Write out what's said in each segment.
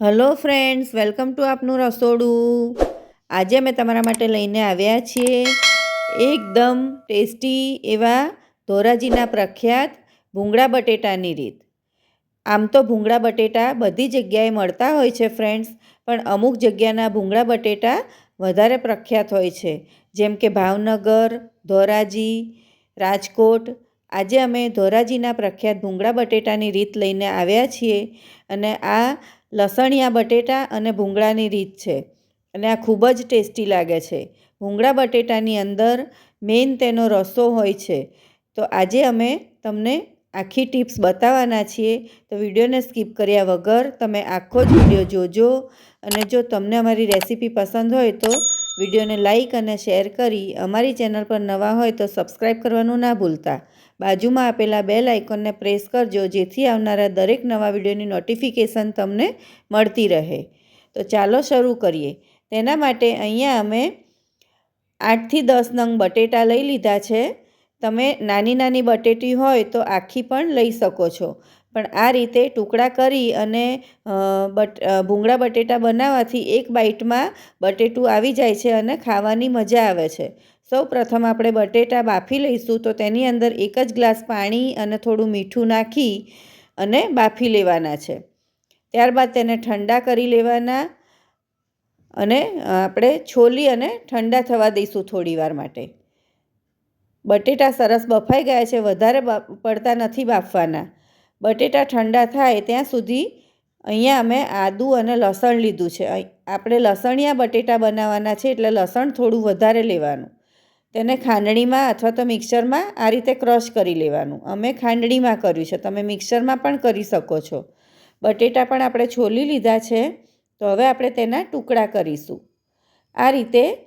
Hello friends, welcome to આપનું રસોડું. આજે અમે તમારા માટે લઈને આવ્યા છીએ એકદમ ટેસ્ટી એવા ધોરાજીના પ્રખ્યાત ભૂંગળા બટેટાની રીત. આમ તો ભૂંગળા બટેટા બધી જગ્યાએ મળતા હોય છે ફ્રેન્ડ્સ, પણ અમુક જગ્યાના ભૂંગળા બટેટા વધારે પ્રખ્યાત હોય છે. જેમ કે ભાવનગર, ધોરાજી, રાજકોટ. આજે અમે ધોરાજીના પ્રખ્યાત ભૂંગળા બટેટાની રીત લઈને આવ્યા છીએ અને આ લસણિયા, બટેટા અને ભૂંગળાની રીત છે. અને આ ખૂબ જ ટેસ્ટી લાગે છે. ભૂંગળા, બટેટાની અંદર મેઇન તેનો રસો હોય છે. તો આજે અમે તમને આખી ટિપ્સ બતાવવાના છીએ. તો વિડીયોને સ્કીપ કર્યા વગર તમે આખો જ વીડિયો જોજો. અને જો તમને અમારી રેસીપી પસંદ હોય તો વિડીયોને લાઇક અને શેર કરી અમારી ચેનલ પર નવા હોય તો સબસ્ક્રાઇબ કરવાનું ના ભૂલતા. બાજુમાં આપેલા બેલ આઇકોનને પ્રેસ કરજો, જેથી આવનારા દરેક નવા વિડીયોની નોટિફિકેશન તમને મળતી રહે. તો ચાલો શરૂ કરીએ. તેના માટે અહીંયા અમે આઠથી દસ નંગ બટેટા લઈ લીધા છે. તમે નાની નાની બટેટી હોય તો આખી પણ લઈ શકો છો. પણ આ રીતે ટુકડા કરી અને બટ ભૂંગળા બટેટા બનાવવાથી એક બાઇટમાં બટેટું આવી જાય છે અને ખાવાની મજા આવે છે. સૌ પ્રથમ આપણે બટેટા બાફી લઈશું તો તેની અંદર એક જ ગ્લાસ પાણી અને થોડું મીઠું નાખી અને બાફી લેવાના છે. ત્યારબાદ તેને ઠંડા કરી લેવાના અને આપણે છોલી અને ઠંડા થવા દઈશું થોડીવાર માટે. બટેટા સરસ બફાઈ ગયા છે, વધારે પડતા નથી બાફવાના. બટેટા ઠંડા થાય ત્યાં સુધી અહીંયા અમે આદું અને લસણ લીધું છે. આપણે લસણિયા બટેટા બનાવવાના છે એટલે લસણ થોડું વધારે લેવાનું. તેને ખાંડણીમાં અથવા તો મિક્સરમાં આ રીતે ક્રશ કરી લેવાનું. અમે ખાંડણીમાં કર્યું છે. તમે મિક્સરમાં પણ કરી શકો છો. બટેટા પણ આપણે છોલી લીધા છે. તો હવે આપણે તેના ટુકડા કરીશું. આ રીતે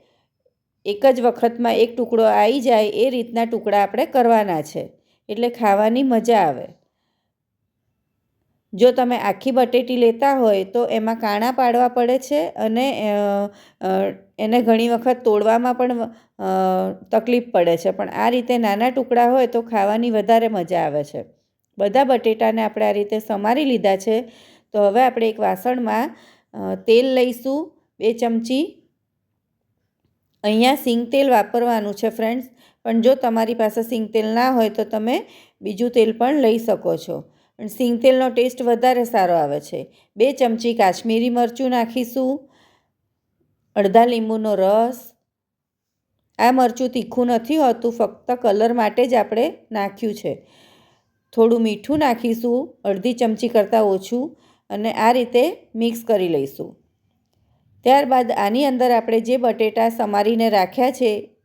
એક જ વખતમાં એક ટુકડો આવી જાય એ રીતના ટુકડા આપણે કરવાના છે. એટલે ખાવાની મજા આવે. જો તમે આખી બટેટી લેતા હોય તો એમાં કાણા પાડવા પડે છે અને એને ઘણી વખત તોડવામાં પણ તકલીફ પડે છે. પણ આ રીતે નાના ટુકડા હોય તો ખાવાની વધારે મજા આવે છે. બધા બટેટાને આપણે આ રીતે સમારી લીધા છે. તો હવે આપણે એક વાસણમાં તેલ લઈશું, બે ચમચી. અહીંયા સિંગ તેલ વાપરવાનું છે ફ્રેન્ડ્સ. પણ જો તમારી પાસે સિંગ તેલ ના હોય તો તમે બીજું તેલ પણ લઈ શકો છો. સિંગ તેલનો ટેસ્ટ વધારે સારો આવે છે. બે ચમચી કાશ્મીરી મરચું નાખીશું, અડધા લીંબુનો રસ. આ મરચું તીખું નથી હોતું, ફક્ત કલર માટે જ આપણે નાખ્યું છે. થોડું મીઠું નાખીશું, અડધી ચમચી કરતાં ઓછું, અને આ રીતે મિક્સ કરી લઈશું. ત્યારબાદ આની અંદર આપણે જે બટેટા સમારીને રાખ્યા છે,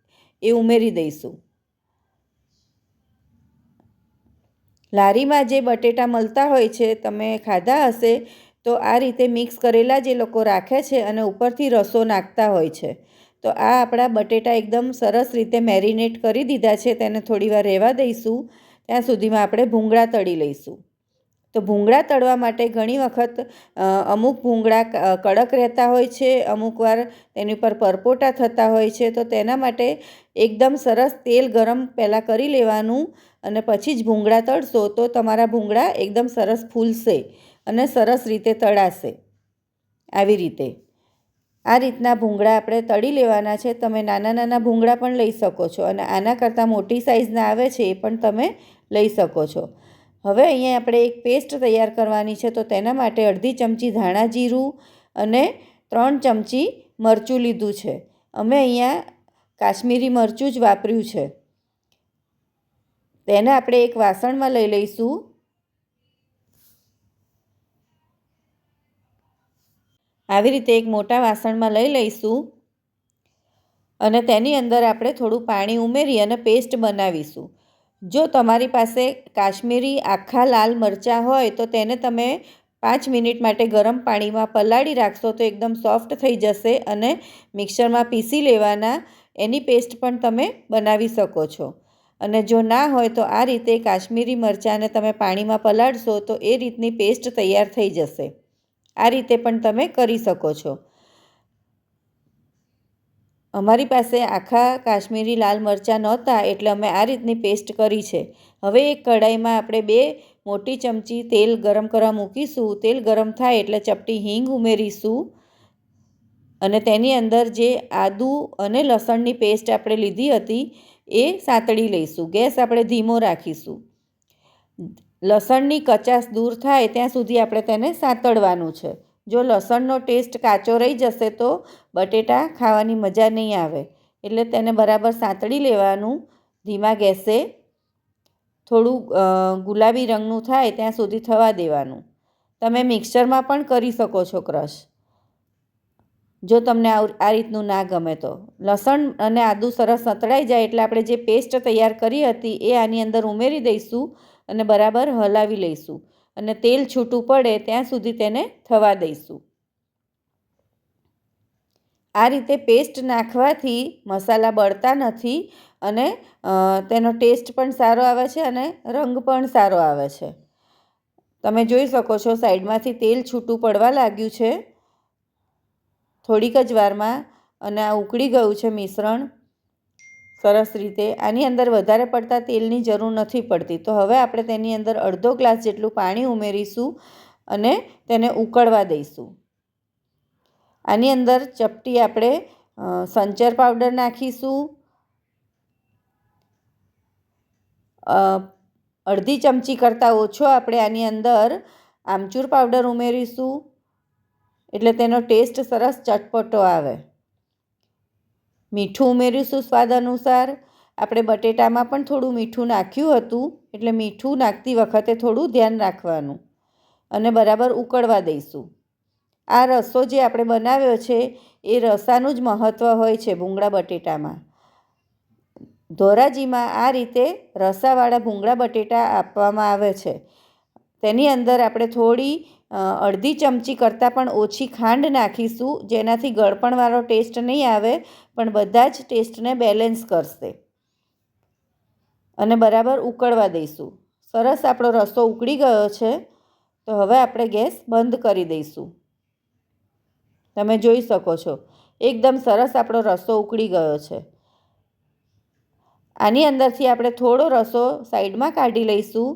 એ ઉમેરી દઈશું. લારીમાં જે બટેટા મળતા હોય છે, તમે ખાધા હશે, તો આ રીતે મિક્સ કરેલા જે લોકો રાખે છે અને ઉપરથી રસો નાખતા હોય છે. તો આ આપણા બટેટા એકદમ સરસ રીતે મેરિનેટ કરી દીધા છે, તેને થોડીવાર રહેવા દઈશું. ત્યાં સુધીમાં આપણે ભૂંગળા તળી લઈશું. તો ભૂંગળા તળવા માટે ઘણી વખત અમુક ભૂંગળા કડક રહેતા હોય છે, અમુક વાર તેની પર પરપોટા થતા હોય છે, તો તેના માટે એકદમ સરસ તેલ ગરમ પહેલાં કરી લેવાનું અને પછી જ ભૂંગળા તળશો તો તમારા ભૂંગળા એકદમ સરસ ફૂલશે અને સરસ રીતે તળાશે. આવી રીતે. આ રીતના ભૂંગળા આપણે તળી લેવાના છે. તમે નાના નાના ભૂંગળા પણ લઈ શકો છો અને આના કરતાં મોટી સાઇઝના આવે છે એ પણ તમે લઈ શકો છો. હવે અહીંયા આપણે એક પેસ્ટ તૈયાર કરવાની છે, તો તેના માટે અડધી ચમચી ધાણા જીરું અને ત્રણ ચમચી મરચું લીધું છે. અમે અહીંયા કાશ્મીરી મરચું જ વાપર્યું છે. તેને આપણે એક વાસણમાં લઈ લઈશું. આવી રીતે એક મોટા વાસણમાં લઈ લઈશું અને તેની અંદર આપણે થોડું પાણી ઉમેરી અને પેસ્ટ બનાવીશું. જો તમારી પાસે કાશ્મીરી આખા લાલ મરચાં હોય, તો તેને તમે પાંચ મિનિટ માટે ગરમ પાણીમાં પલાળી રાખશો તો એકદમ સોફ્ટ થઈ જશે અને મિક્સરમાં પીસી લેવાના એની પેસ્ટ પણ તમે બનાવી શકો છો. અને જો ના હોય, તો આ રીતે કાશ્મીરી મરચાંને તમે પાણીમાં પલાળશો તો એ રીતની પેસ્ટ તૈયાર થઈ જશે. આ રીતે પણ તમે કરી શકો છો. અમારી પાસે આખા કાશ્મીરી લાલ મરચાં નહોતા એટલે અમે આ રીતની પેસ્ટ કરી છે. હવે એક કઢાઈમાં આપણે બે મોટી ચમચી તેલ ગરમ કરવા મૂકીશું. તેલ ગરમ થાય એટલે ચપટી હિંગ ઉમેરીશું. અને તેની અંદર જે આદુ અને લસણની પેસ્ટ આપણે લીધી હતી એ સાંતળી લઈશું. ગેસ આપણે ધીમો રાખીશું. લસણની કચાશ દૂર થાય ત્યાં સુધી આપણે તેને સાંતળવાનું છે. જો લસણનો ટેસ્ટ કાચો રહી જશે તો બટેટા ખાવાની મજા નહીં આવે. એટલે તેને બરાબર સાંતળી લેવાનું. ધીમા ગેસે થોડું ગુલાબી રંગનું થાય ત્યાં સુધી થવા દેવાનું. તમે મિક્સરમાં પણ કરી શકો છો ક્રશ. જો તમને આ રીતનું ના ગમે તો. લસણ અને આદું સરસ સંતળાઈ જાય એટલે આપણે જે પેસ્ટ તૈયાર કરી હતી એ આની અંદર ઉમેરી દઈશું અને બરાબર હલાવી લઈશું. અને તેલ છૂટું પડે ત્યાં સુધી તેને થવા દઈશું. આ રીતે પેસ્ટ નાખવાથી મસાલા બળતા નથી અને તેનો ટેસ્ટ પણ સારો આવે છે અને રંગ પણ સારો આવે છે. તમે જોઈ શકો છો સાઈડમાંથી તેલ છૂટું પડવા લાગ્યું છે. થોડીક જ વારમાં અને આ ઉકળી ગયું છે મિશ્રણ. સરસ રીતે. આની અંદર વધારે પડતા તેલની જરૂર નથી પડતી. તો હવે આપણે તેની અંદર અડધો ગ્લાસ જેટલું પાણી ઉમેરીશું અને તેને ઉકળવા દઈશું. આની અંદર ચપટી આપણે સંચર પાવડર નાખીશું. અડધી ચમચી કરતાં ઓછો આપણે આની અંદર આમચૂર પાવડર ઉમેરીશું. એટલે તેનો ટેસ્ટ સરસ ચટપટો આવે. મીઠું ઉમેરીશું સ્વાદ અનુસાર. આપણે બટેટામાં પણ થોડું મીઠું નાખ્યું હતું, એટલે મીઠું નાખતી વખતે થોડું ધ્યાન રાખવાનું અને બરાબર ઉકળવા દઈશું. આ રસો જે આપણે બનાવ્યો છે, એ રસાનું જ મહત્ત્વ હોય છે ભૂંગળા બટેટામાં. ધોરાજીમાં આ રીતે રસાવાળા ભૂંગળા બટેટા આપવામાં આવે છે. તેની અંદર આપણે થોડી અડધી ચમચી કરતાં પણ ઓછી ખાંડ નાખીશું, જેનાથી ગળપણવાળો ટેસ્ટ નહીં આવે, પણ બધા જ ટેસ્ટને બેલેન્સ કરશે. અને બરાબર ઉકળવા દઈશું. સરસ આપણો રસો ઉકળી ગયો છે, તો હવે આપણે ગેસ બંધ કરી દઈશું. તમે જોઈ શકો છો, એકદમ સરસ આપણો રસો ઉકળી ગયો છે. આની અંદરથી આપણે થોડો રસો સાઈડમાં કાઢી લઈશું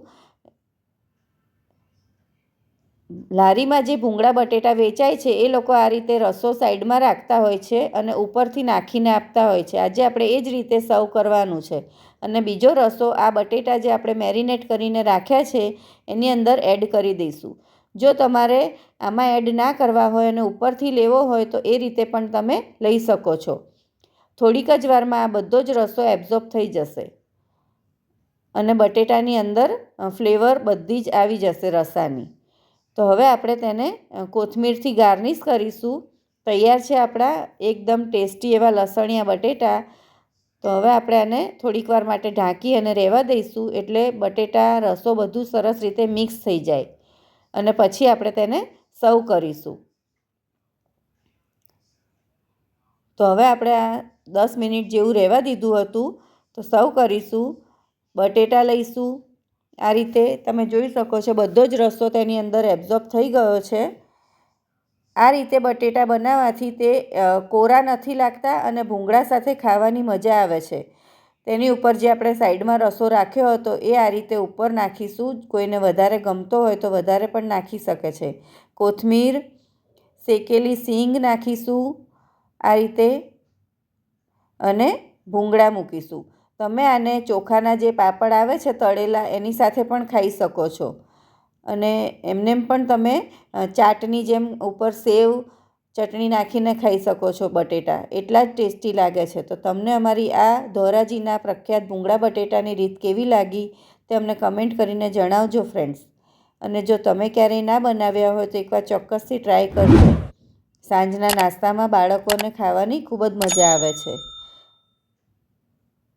લારીમાં જે ભૂંગળા બટેટા વેચાય છે, એ લોકો આ રીતે રસો સાઈડમાં રાખતા હોય છે અને ઉપરથી નાખીને આપતા હોય છે. આજે આપણે એ જ રીતે સર્વ કરવાનું છે. અને બીજો રસો આ બટેટા જે આપણે મેરિનેટ કરીને રાખ્યા છે, એની અંદર એડ કરી દઈશું. જો તમારે આમાં એડ ના કરવા હોય અને ઉપરથી લેવો હોય તો એ રીતે પણ તમે લઈ શકો છો. થોડીક જ વારમાં આ બધો જ રસો એબ્ઝોર્બ થઈ જશે. અને બટેટાની અંદર ફ્લેવર બધી જ આવી જશે રસાની. તો હવે આપણે તેને કોથમીરથી ગાર્નિશ કરીશું. તૈયાર છે આપણા એકદમ ટેસ્ટી એવા લસણિયા બટેટા. તો હવે આપણે આને થોડીક વાર માટે ઢાંકી અને રહેવા દઈશું એટલે બટેટા, રસો બધું સરસ રીતે મિક્સ થઈ જાય. અને પછી આપણે તેને સર્વ કરીશું. તો હવે આપણે આ દસ મિનિટ જેવું રહેવા દીધું હતું. તો સર્વ કરીશું. બટેટા લઈશું. આ રીતે તમે જોઈ શકો છો, બધો જ રસ્તો તેની અંદર એબ્ઝોર્બ થઈ ગયો છે. આ રીતે બટેટા બનાવવાથી તે કોરા નથી લાગતા અને ભૂંગળા સાથે ખાવાની મજા આવે છે. તેની ઉપર જે આપણે સાઈડમાં રસો રાખ્યો હતો, એ આ રીતે ઉપર નાખીશું. કોઈને વધારે ગમતો હોય તો વધારે પણ નાખી શકે છે. કોથમીર, શેકેલી સીંગ નાખીશું આ રીતે અને ભૂંગળા મૂકીશું. તમે આને ચોખાના જે પાપડ આવે છે તળેલા, એની સાથે પણ ખાઈ શકો છો. અને એમને પણ તમે ચાટની જેમ ઉપર સેવ, ચટણી નાખીને ખાઈ શકો છો બટેટા. એટલા જ ટેસ્ટી લાગે છે. તો તમને અમારી આ ધોરાજીના પ્રખ્યાત ભૂંગળા બટેટાની રીત કેવી લાગી, તે અમને કમેન્ટ કરીને જણાવજો ફ્રેન્ડ્સ. અને જો તમે ક્યારેય ના બનાવ્યા હોય તો એકવાર ચોક્કસથી ટ્રાય કરજો. સાંજના નાસ્તામાં બાળકોને ખાવાની ખૂબ જ મજા આવે છે.